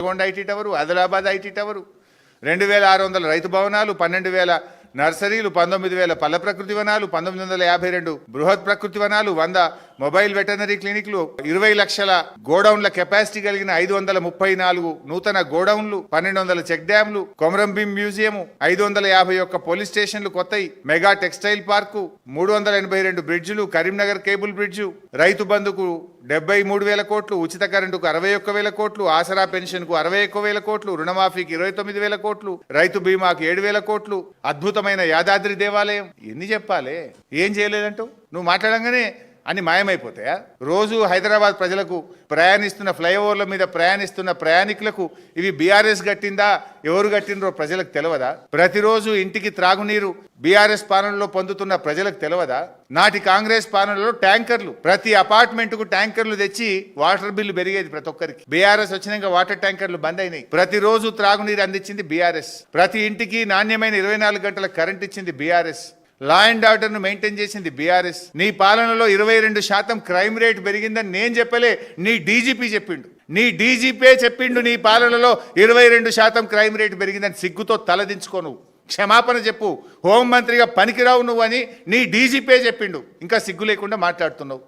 Nalgonda IT tower Adilabad IT tower. రెండు వేల ఆరు వందల రైతు భవనాలు పన్నెండు వేల నర్సరీలు పంతొమ్మిది వేల పల్ల ప్రకృతి వనాలు పంతొమ్మిది వందల యాభై రెండు బృహత్ ప్రకృతి వనాలు వంద మొబైల్ వెటర్నరీ క్లినిక్లు ఇరవై లక్షల గోడౌన్ల కెపాసిటీ కలిగిన ఐదు వందల ముప్పై నాలుగు నూతన గోడౌన్లు పన్నెండు వందల చెక్ డ్యాంలు కొమరంభీం మ్యూజియం ఐదు వందల యాభై ఒక్క పోలీస్ స్టేషన్లు కొత్తయి మెగా టెక్స్టైల్ పార్కు మూడు వందల ఎనభై రెండు బ్రిడ్జ్లు కరీంనగర్ కేబుల్ బ్రిడ్జు. రైతు బంధుకు డెబ్బై మూడు వేల కోట్లు ఉచిత కరెంటుకు అరవై ఒక్క వేల కోట్లు ఆసరా పెన్షన్కు అరవై ఒక్క వేల కోట్లు రుణమాఫీకి ఇరవై తొమ్మిది వేల కోట్లు రైతు బీమాకు ఏడు వేల కోట్లు అద్భుతమైన యాదాద్రి దేవాలయం. ఎన్ని చెప్పాలి? ఏం చేయలేదంటూ? నువ్వు మాట్లాడంగానే అన్ని మాయమైపోతాయా? రోజు హైదరాబాద్ ప్రజలకు ప్రయాణిస్తున్న ఫ్లైఓవర్ల మీద ప్రయాణిస్తున్న ప్రయాణికులకు ఇవి బీఆర్ఎస్ కట్టిందా? ఎవరు గట్టినరో ప్రజలకు తెలియదా ప్రతిరోజు ఇంటికి త్రాగునీరు బీఆర్ఎస్ పాలనలో పొందుతున్న ప్రజలకు తెలియదా నాటి కాంగ్రెస్ పాలనలో ట్యాంకర్లు ప్రతి అపార్ట్మెంట్కు ట్యాంకర్లు తెచ్చి వాటర్ బిల్లు పెరిగేది ప్రతి ఒక్కరికి. బీఆర్ఎస్ వచ్చినాక వాటర్ ట్యాంకర్లు బంద్ అయినాయి. ప్రతిరోజు త్రాగునీరు అందించింది బీఆర్ఎస్. ప్రతి ఇంటికి నాణ్యమైన ఇరవై నాలుగు గంటల కరెంట్ ఇచ్చింది బీఆర్ఎస్. లా అండ్ ఆర్డర్ను మెయింటైన్ చేసింది బీఆర్ఎస్ నీ పాలనలో ఇరవై రెండు శాతం క్రైమ్ రేట్ పెరిగిందని నేను చెప్పలే. నీ డీజీపీ చెప్పిండు. నీ డీజీపీ చెప్పిండు నీ పాలనలో ఇరవై రెండు శాతం క్రైమ్ రేట్ పెరిగిందని సిగ్గుతో తలదించుకో నువ్వు. క్షమాపణ చెప్పు. హోంమంత్రిగా పనికిరావు నువ్వు అని నీ డీజీపీ చెప్పిండు. ఇంకా సిగ్గు లేకుండా మాట్లాడుతున్నావు.